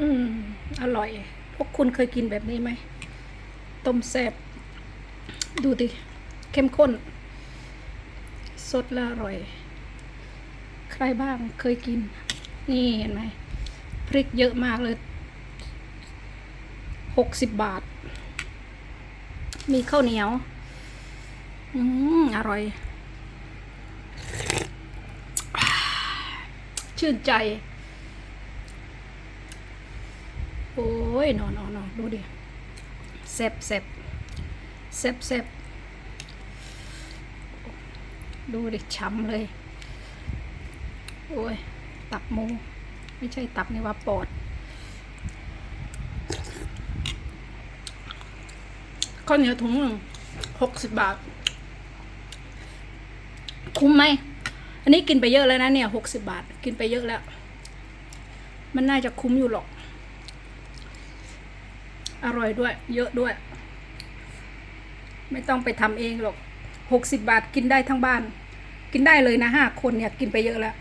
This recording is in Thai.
อืม อร่อย พวกคุณเคยกินแบบนี้ไหม ต้มแซ่บ ดูดิ เข้มข้น สดและอร่อย ใครบ้างเคยกิน นี่เห็นไหม พริกเยอะมากเลย หกสิบบาท มีข้าวเหนียว อืม อร่อย ชื่นใจ โอ้ ยนอนนอนดูดิเซบเซบเซบเซบดูดิช้ำเลย โอ้ย ตับหมูไม่ใช่ตับนี่ว่าปอด ข้าวเหนียวถุงหนึ่งหกสิบบาท คุ้มไหม อันนี้กินไปเยอะแล้วนะเนี่ยหกสิบาท กินไปเยอะแล้ว มันน่าจะคุ้มอยู่หรอก อร่อยด้วย เยอะด้วย ไม่ต้องไปทำเองหรอกหกสิบาทกินได้ทั้งบ้าน กินได้เลยนะห้าคนเนี่ย กินไปเยอะแล้ว